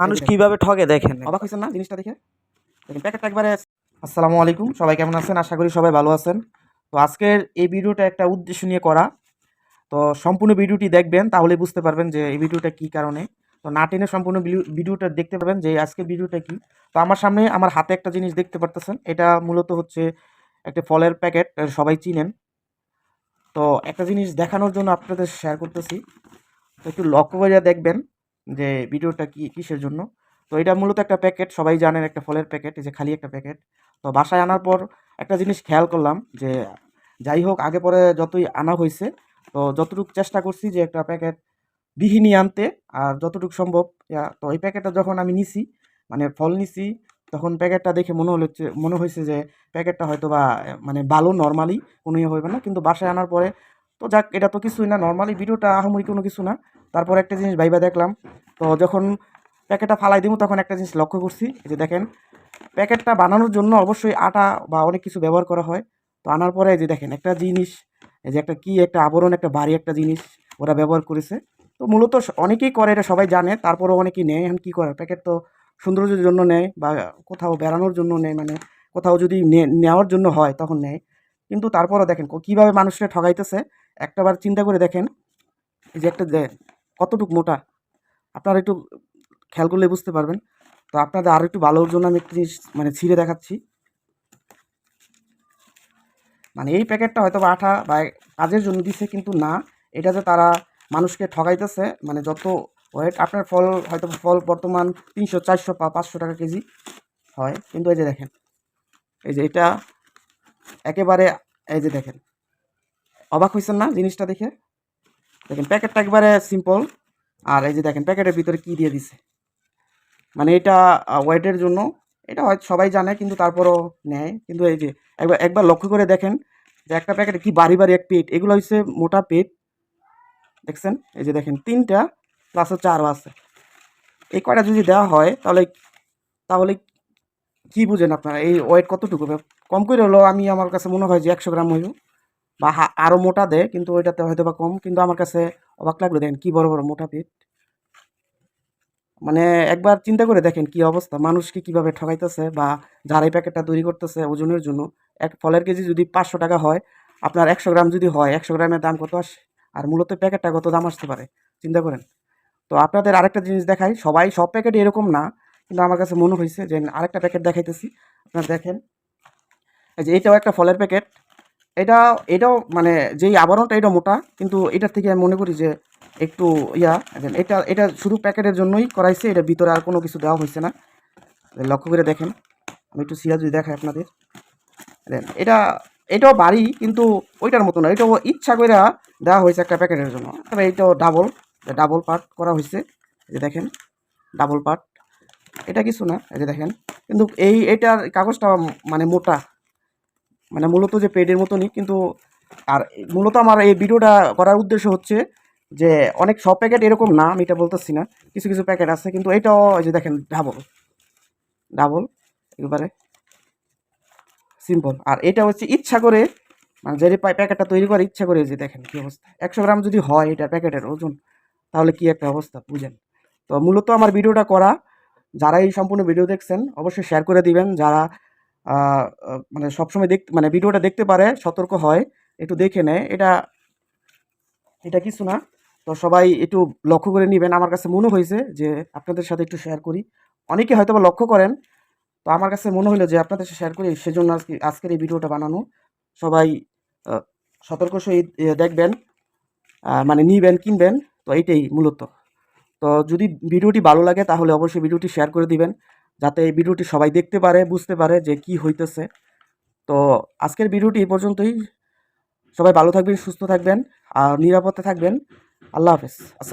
মানুষ। কীভাবে ঠকে দেখেন? অবাক হয়েছেন না জিনিসটা দেখে? দেখেন প্যাকেটটা একবারে আসসালামু আলাইকুম। সবাই কেমন আছেন? আশা করি সবাই ভালো আছেন। তো আজকের এই ভিডিওটা একটা উদ্দেশ্য নিয়ে করা। তো সম্পূর্ণ ভিডিওটি দেখবেন তাহলে বুঝতে পারবেন যে এই ভিডিওটা কী কারণে। তো না টেনে সম্পূর্ণ ভিডিও- ভিডিওটা দেখতে পাবেন যে আজকের ভিডিওটা কি। তো আমার সামনে আমার হাতে একটা জিনিস দেখতে পারতেছেন। এটা মূলত হচ্ছে একটা ফলের প্যাকেট সবাই চিনেন। তো একটা জিনিস দেখানোর জন্য আপনাদের শেয়ার করতেছি। তো একটু লক্ষ্য করে দেখবেন। যে ভিডিওটা কি, কিসের জন্য? তো এটা মূলত একটা প্যাকেট, সবাই জানেন একটা ফলের প্যাকেট, এই যে খালি একটা প্যাকেট। তো বাসায় আনার পর একটা জিনিস খেয়াল করলাম যে, যাই হোক, আগে পরে যতই আনা হয়েছে তো যতটুকু চেষ্টা করছি যে একটা প্যাকেট বিহিনী আনতে, আর যতটুকু সম্ভব তো এই প্যাকেটটা যখন আমি নিছি মানে ফল নিছি, তখন প্যাকেটটা দেখে মনে হলো মনে হয়েছে যে প্যাকেটটা হয়তো বা মানে ভালো, নর্মালি কোনো ইয়ে হবে না। কিন্তু বাসায় আনার পরে, তো যাক, এটা তো কিছুই না, নর্মালি, ভিডিওটা আহামরি কোনো কিছু না। তারপর একটা জিনিস ভাইবা দেখলাম তো যখন প্যাকেটটা ফালাই দিব, তখন একটা জিনিস লক্ষ্য করছি। যে দেখেন, প্যাকেটটা বানানোর জন্য অবশ্যই আটা বা অনেক কিছু ব্যবহার করা হয়। তো আনার পরে যে দেখেন, একটা জিনিস, এই যে একটা কি, একটা আবরণ, একটা ভারী একটা জিনিস ওরা ব্যবহার করেছে। তো মূলত অনেকেই করে, এটা সবাই জানে, তারপরেও অনেকেই নেয়। এখন কী করে, প্যাকেট তো সৌন্দর্যের জন্য নেয় বা কোথাও বেড়ানোর জন্য নেয় মানে কোথাও যদি নেওয়ার জন্য হয়, তখন নেয়। কিন্তু তারপরও দেখেন কীভাবে মানুষকে ঠগাইতেছে, একটাবার চিন্তা করে দেখেন যে একটা কতটুক মোটা আপনারা একটু খেয়াল করলে বুঝতে পারবেন। তো আপনাদের আরও একটু ভালোর জন্য আমি একটু মানে ছিঁড়ে দেখাচ্ছি। মানে এই প্যাকেটটা হয়তো আঠা বা কাজের জন্য দিছে কিন্তু না। এটা যে তারা মানুষকে ঠগাইতেছে মানে যত ওয়েট আপনার ফল হয়তো ফল বর্তমান তিনশো, চারশো বা পাঁচশো টাকা কেজি হয়। কিন্তু এই যে দেখেন, এই যে এটা একেবারে, এই যে দেখেন, অবাক হয়েছেন না জিনিসটা দেখে? দেখেন প্যাকেটটা একবারে সিম্পল আর এই যে দেখেন, প্যাকেটের ভিতরে কি দিয়ে দিছে? মানে এটা ওয়েটের জন্য, এটা হয়তো সবাই জানে, কিন্তু তারপরও নেয়। কিন্তু এই যে, একবার একবার লক্ষ্য করে দেখেন যে একটা প্যাকেটে কি বাড়ি বাড়ি এক পেট। এগুলো হচ্ছে মোটা পেট। দেখছেন? এই যে দেখেন, তিনটা প্লাস হচ্ছে আরও আছে। এই কয়টা যদি দেওয়া হয়, তাহলে তাহলে কি বুঝেন আপনারা? এই ওয়েট কতটুকু? কম করে হলেও আমি, আমার কাছে মনে হয় যে একশো গ্রাম হইব। বা আরও মোটা দেয় কিন্তু ওইটাতে হয়তো বা কম। কিন্তু আমার কাছে অবাক লাগল, দেখেন কি বড় বড় মোটা পেট। মানে একবার চিন্তা করে দেখেন কি অবস্থা, মানুষকে কীভাবে ঠকাইতেছে বা যারা এই প্যাকেটটা তৈরি করতেছে ওজনের জন্য। এক ফলের কেজি যদি পাঁচশো টাকা হয়, আপনার একশো গ্রাম যদি হয়, একশো গ্রামের দাম কত আসে? আর মূলত প্যাকেটটা কত দাম আসতে পারে? চিন্তা করেন। তো আপনাদের আরেকটা জিনিস দেখাই, সবাই সব প্যাকেট এরকম না, কিন্তু আমার কাছে মনে হয়েছে যে, আরেকটা প্যাকেট দেখাইতেছি। আপনারা দেখেন, এই যে এটাও একটা ফলের প্যাকেট। এটা, এটাও মানে যেই আবরণটা এটা মোটা, কিন্তু এটার থেকে আমি মনে করি যে একটু ইয়া এটা এটা শুধু প্যাকেটের জন্যই করাইছে এটা ভিতরে আর কোনো কিছু দেওয়া হয়েছে না। লক্ষ্য করে দেখেন, আমি একটু সিরা যদি দেখাই আপনাদের। দেন এটা, এটাও বাড়ি, কিন্তু ওইটার মতো না, এটাও ইচ্ছা করে দেওয়া হয়েছে একটা প্যাকেটের জন্য। তবে এটাও ডাবল ডাবল পার্ট করা হয়েছে যে দেখেন ডাবল পার্ট এটা কিছু না, এই দেখেন। কিন্তু এই, এটার কাগজটা মানে মোটা। মানে মূলত যে পেডের মতনই, কিন্তু আর মূলত আমার এই ভিডিওটা করার উদ্দেশ্য হচ্ছে যে অনেক সব প্যাকেট এরকম না, আমি এটা বলতেছি না। কিছু কিছু প্যাকেট আছে, কিন্তু এটাও যে দেখেন ডাবল ডাবল এবারে সিম্পল আর এটা হচ্ছে ইচ্ছা করে মানে যে প্যাকেটটা তৈরি করে, ইচ্ছা করে যে দেখেন কী অবস্থা। একশো গ্রাম যদি হয় এটা প্যাকেটের ওজন, তাহলে কি একটা অবস্থা, বুঝেন? তো মূলত আমার ভিডিওটা করা যারা এই সম্পূর্ণ ভিডিও দেখছেন, অবশ্যই শেয়ার করে দিবেন। যারা মানে সবসময় দেখ মানে ভিডিওটা দেখতে পারে, সতর্ক হয়, একটু দেখে নেয়। এটা এটা কিছু না। তো সবাই একটু লক্ষ্য করে নেবেন। আমার কাছে মনে হয়েছে যে আপনাদের সাথে একটু শেয়ার করি। অনেকে হয়তো বা লক্ষ্য করেন। তো আমার কাছে মনে হলো যে আপনাদের সাথে শেয়ার করি, সেজন্য আজকে, আজকের এই ভিডিওটা বানানো। সবাই সতর্ক সহিত দেখবেন মানে নিবেন, কিনবেন। তো এইটাই মূলত। তো যদি ভিডিওটি ভালো লাগে, তাহলে অবশ্যই ভিডিওটি শেয়ার করে দিবেন। যাতে এই ভিডিওটি সবাই দেখতে পারে, বুঝতে পারে যে কি হইতেছে। তো আজকের ভিডিওটি এই পর্যন্তই। সবাই ভালো থাকবেন, সুস্থ থাকবেন, আর নিরাপদে থাকবেন। আল্লাহ হাফেজ। আসসালাম